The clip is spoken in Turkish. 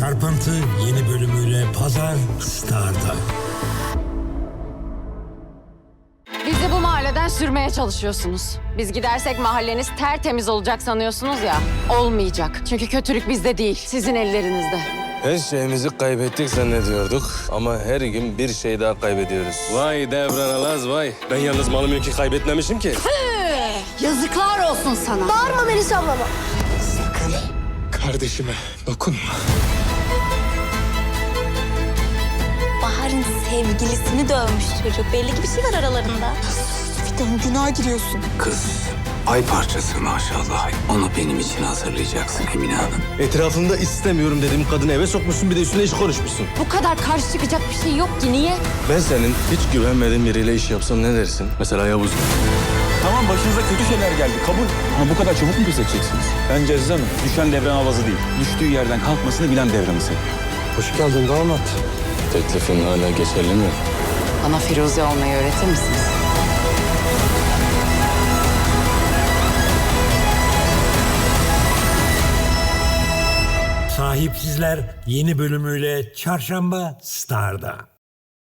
Çarpıntı yeni bölümüyle Pazar Star'da. Bizi bu mahalleden sürmeye çalışıyorsunuz. Biz gidersek mahalleniz tertemiz olacak sanıyorsunuz ya. Olmayacak. Çünkü kötülük bizde değil, sizin ellerinizde. Her şeyimizi kaybettik zannediyorduk ama her gün bir şey daha kaybediyoruz. Vay Devran Alaz vay. Ben yalnız malı mülkü kaybetmemişim ki. Yazıklar olsun sana. Bağırma Melisa ablama. Kardeşime dokunma. Sevgilisini dövmüş çocuk. Belli ki bir şey var aralarında. Fidan günah giriyorsun. Kız ay parçası maşallah. Onu benim için hazırlayacaksın Emine Hanım. Etrafımda istemiyorum dediğim kadını eve sokmuşsun bir de üstüne iş konuşmuşsun. Bu kadar karşı çıkacak bir şey yok ki. Niye? Ben senin hiç güvenmediğin biriyle iş yapsam ne dersin? Mesela Yavuz. Tamam başınıza kötü şeyler geldi kabul. Ama bu kadar çabuk mu pes edeceksiniz? Bence Hanım düşen devran avazı değil. Düştüğü yerden kalkmasını bilen devranı seviyor. Hoş geldin damat. Teklifin hala geçerli mi? Bana Firuze olmayı öğretir misiniz? Sahipsizler yeni bölümüyle Çarşamba Star'da.